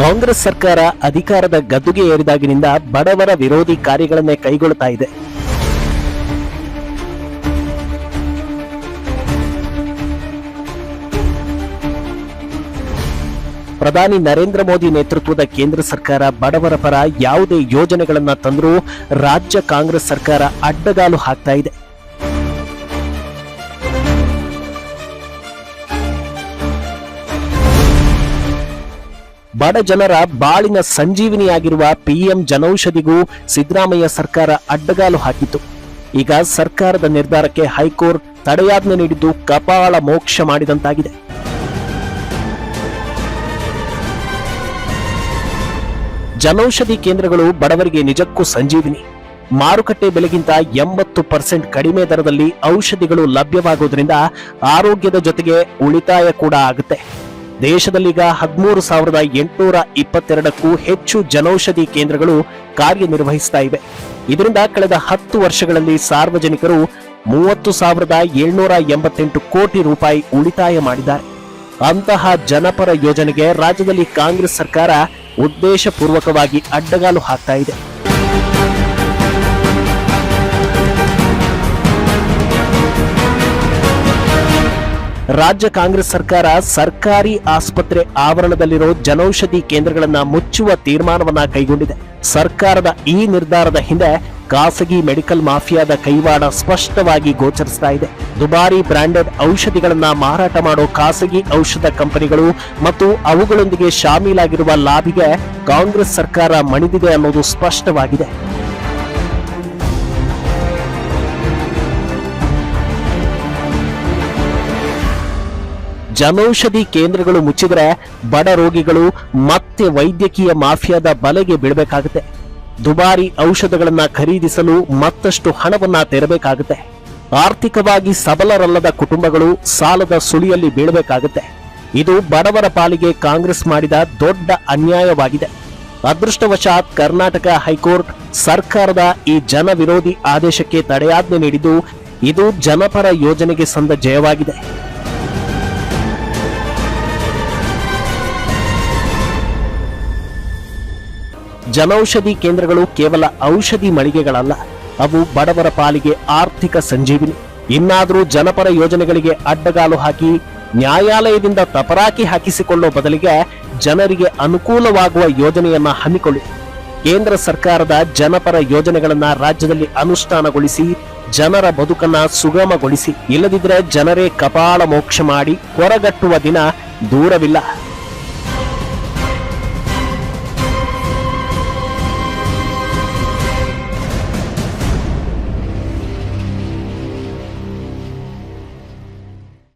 ಕಾಂಗ್ರೆಸ್ ಸರ್ಕಾರ ಅಧಿಕಾರದ ಗದ್ದುಗೆ ಏರಿದಾಗಿನಿಂದ ಬಡವರ ವಿರೋಧಿ ಕಾರ್ಯಗಳನ್ನೇ ಕೈಗೊಳ್ಳುತ್ತಾ ಇದೆ. ಪ್ರಧಾನಿ ನರೇಂದ್ರ ಮೋದಿ ನೇತೃತ್ವದ ಕೇಂದ್ರ ಸರ್ಕಾರ ಬಡವರ ಪರ ಯಾವುದೇ ಯೋಜನೆಗಳನ್ನು ತಂದರೂ ರಾಜ್ಯ ಕಾಂಗ್ರೆಸ್ ಸರ್ಕಾರ ಅಡ್ಡಗಾಲು ಹಾಕ್ತಾ ಇದೆ. ಬಡ ಜನರ ಬಾಳಿನ ಸಂಜೀವಿನಿಯಾಗಿರುವ ಪಿಎಂ ಜನೌಷಧಿಗೂ ಸಿದ್ದರಾಮಯ್ಯ ಸರ್ಕಾರ ಅಡ್ಡಗಾಲು ಹಾಕಿತು ಈಗ ಸರ್ಕಾರದ ನಿರ್ಧಾರಕ್ಕೆ ಹೈಕೋರ್ಟ್ ತಡೆಯಾಜ್ಞೆ ನೀಡಿದ್ದು ಕಪಾಳ ಮೋಕ್ಷ ಮಾಡಿದಂತಾಗಿದೆ. ಜನೌಷಧಿ ಕೇಂದ್ರಗಳು ಬಡವರಿಗೆ ನಿಜಕ್ಕೂ ಸಂಜೀವಿನಿ. ಮಾರುಕಟ್ಟೆ ಬೆಲೆಗಿಂತ ಎಂಬತ್ತು ಪರ್ಸೆಂಟ್ ಕಡಿಮೆ ದರದಲ್ಲಿ ಔಷಧಿಗಳು ಲಭ್ಯವಾಗುವುದರಿಂದ ಆರೋಗ್ಯದ ಜೊತೆಗೆ ಉಳಿತಾಯ ಕೂಡ ಆಗುತ್ತೆ. ದೇಶದಲ್ಲೀಗ ಹದಿಮೂರು ಸಾವಿರದ ಎಂಟುನೂರ ಇಪ್ಪತ್ತೆರಡಕ್ಕೂ ಹೆಚ್ಚು ಜನೌಷಧಿ ಕೇಂದ್ರಗಳು ಕಾರ್ಯನಿರ್ವಹಿಸ್ತಾ ಇವೆ. ಇದರಿಂದ ಕಳೆದ ಹತ್ತು ವರ್ಷಗಳಲ್ಲಿ ಸಾರ್ವಜನಿಕರು ಮೂವತ್ತು ಸಾವಿರದ ಏಳ್ನೂರ ಎಂಬತ್ತೆಂಟು ಕೋಟಿ ರೂಪಾಯಿ ಉಳಿತಾಯ ಮಾಡಿದ್ದಾರೆ. ಅಂತಹ ಜನಪರ ಯೋಜನೆಗೆ ರಾಜ್ಯದಲ್ಲಿ ಕಾಂಗ್ರೆಸ್ ಸರ್ಕಾರ ಉದ್ದೇಶಪೂರ್ವಕವಾಗಿ ಅಡ್ಡಗಾಲು ಹಾಕ್ತಾ ಇದೆ. ರಾಜ್ಯ ಕಾಂಗ್ರೆಸ್ ಸರ್ಕಾರ ಸರ್ಕಾರಿ ಆಸ್ಪತ್ರೆ ಆವರಣದಲ್ಲಿರೋ ಜನೌಷಧಿ ಕೇಂದ್ರಗಳನ್ನ ಮುಚ್ಚುವ ತೀರ್ಮಾನವನ್ನ ಕೈಗೊಂಡಿದೆ. ಸರ್ಕಾರದ ಈ ನಿರ್ಧಾರದ ಹಿಂದೆ ಖಾಸಗಿ ಮೆಡಿಕಲ್ ಮಾಫಿಯಾದ ಕೈವಾಡ ಸ್ಪಷ್ಟವಾಗಿ ಗೋಚರಿಸ್ತಾ ಇದೆ. ದುಬಾರಿ ಬ್ರಾಂಡೆಡ್ ಔಷಧಿಗಳನ್ನ ಮಾರಾಟ ಮಾಡೋ ಖಾಸಗಿ ಔಷಧ ಕಂಪನಿಗಳು ಮತ್ತು ಅವುಗಳೊಂದಿಗೆ ಶಾಮೀಲಾಗಿರುವ ಲಾಭಿಗೆ ಕಾಂಗ್ರೆಸ್ ಸರ್ಕಾರ ಮಣಿದಿದೆ ಅನ್ನೋದು ಸ್ಪಷ್ಟವಾಗಿದೆ. ಜನೌಷಧಿ ಕೇಂದ್ರಗಳು ಮುಚ್ಚಿದ್ರೆ ಬಡ ರೋಗಿಗಳು ಮತ್ತೆ ವೈದ್ಯಕೀಯ ಮಾಫಿಯಾದ ಬಲೆಗೆ ಬೀಳಬೇಕಾಗುತ್ತೆ. ದುಬಾರಿ ಔಷಧಗಳನ್ನ ಖರೀದಿಸಲು ಮತ್ತಷ್ಟು ಹಣವನ್ನ ತೆರಬೇಕಾಗುತ್ತೆ. ಆರ್ಥಿಕವಾಗಿ ಸಬಲರಲ್ಲದ ಕುಟುಂಬಗಳು ಸಾಲದ ಸುಳಿಯಲ್ಲಿ ಬೀಳಬೇಕಾಗುತ್ತೆ. ಇದು ಬಡವರ ಪಾಲಿಗೆ ಕಾಂಗ್ರೆಸ್ ಮಾಡಿದ ದೊಡ್ಡ ಅನ್ಯಾಯವಾಗಿದೆ. ಅದೃಷ್ಟವಶಾತ್ ಕರ್ನಾಟಕ ಹೈಕೋರ್ಟ್ ಸರ್ಕಾರದ ಈ ಜನ ವಿರೋಧಿ ಆದೇಶಕ್ಕೆ ತಡೆಯಾಜ್ಞೆ ನೀಡಿದ್ದು ಇದು ಜನಪರ ಯೋಜನೆಗೆ ಸಂದ ಜಯವಾಗಿದೆ. ಜನೌಷಧಿ ಕೇಂದ್ರಗಳು ಕೇವಲ ಔಷಧಿ ಮಳಿಗೆಗಳಲ್ಲ, ಅವು ಬಡವರ ಪಾಲಿಗೆ ಆರ್ಥಿಕ ಸಂಜೀವಿನಿ. ಇನ್ನಾದರೂ ಜನಪರ ಯೋಜನೆಗಳಿಗೆ ಅಡ್ಡಗಾಲು ಹಾಕಿ, ನ್ಯಾಯಾಲಯದಿಂದ ತಪರಾಕಿ ಹಾಕಿಸಿಕೊಳ್ಳುವ ಬದಲಿಗೆ ಜನರಿಗೆ ಅನುಕೂಲವಾಗುವ ಯೋಜನೆಯನ್ನ ಹಮ್ಮಿಕೊಳ್ಳಿ. ಕೇಂದ್ರ ಸರ್ಕಾರದ ಜನಪರ ಯೋಜನೆಗಳನ್ನ ರಾಜ್ಯದಲ್ಲಿ ಅನುಷ್ಠಾನಗೊಳಿಸಿ, ಜನರ ಬದುಕನ್ನ ಸುಗಮಗೊಳಿಸಿ. ಇಲ್ಲದಿದ್ರೆ ಜನರೇ ಕಪಾಳ ಮೋಕ್ಷ ಮಾಡಿ ಹೊರಗಟ್ಟುವ ದಿನ ದೂರವಿಲ್ಲ.